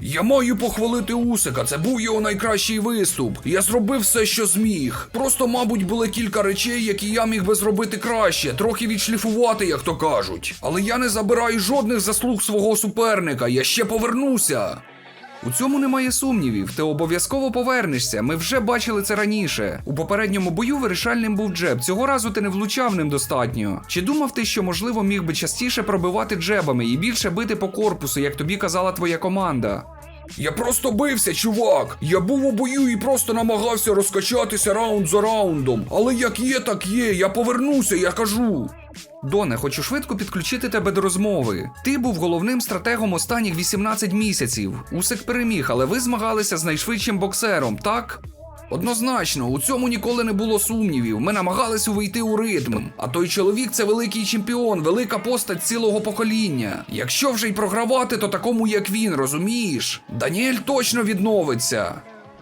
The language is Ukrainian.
Я маю похвалити Усика, це був його найкращий виступ. Я зробив все, що зміг. Просто, мабуть, були кілька речей, які я міг би зробити краще, трохи відшліфувати, як то кажуть. Але я не забираю жодних заслуг свого суперника, я ще повернуся. У цьому немає сумнівів. Ти обов'язково повернешся. Ми вже бачили це раніше. У попередньому бою вирішальним був джеб. Цього разу ти не влучав ним достатньо. Чи думав ти, що можливо міг би частіше пробивати джебами і більше бити по корпусу, як тобі казала твоя команда? Я просто бився, чувак. Я був у бою і просто намагався розкачатися раунд за раундом. Але як є, так є. Я повернуся, я кажу. Доне, хочу швидко підключити тебе до розмови. Ти був головним стратегом останніх 18 місяців. Усик переміг, але ви змагалися з найшвидшим боксером, так? Однозначно, у цьому ніколи не було сумнівів. Ми намагалися увійти у ритм. А той чоловік це великий чемпіон, велика постать цілого покоління. Якщо вже й програвати, то такому як він, розумієш? Даніель точно відновиться.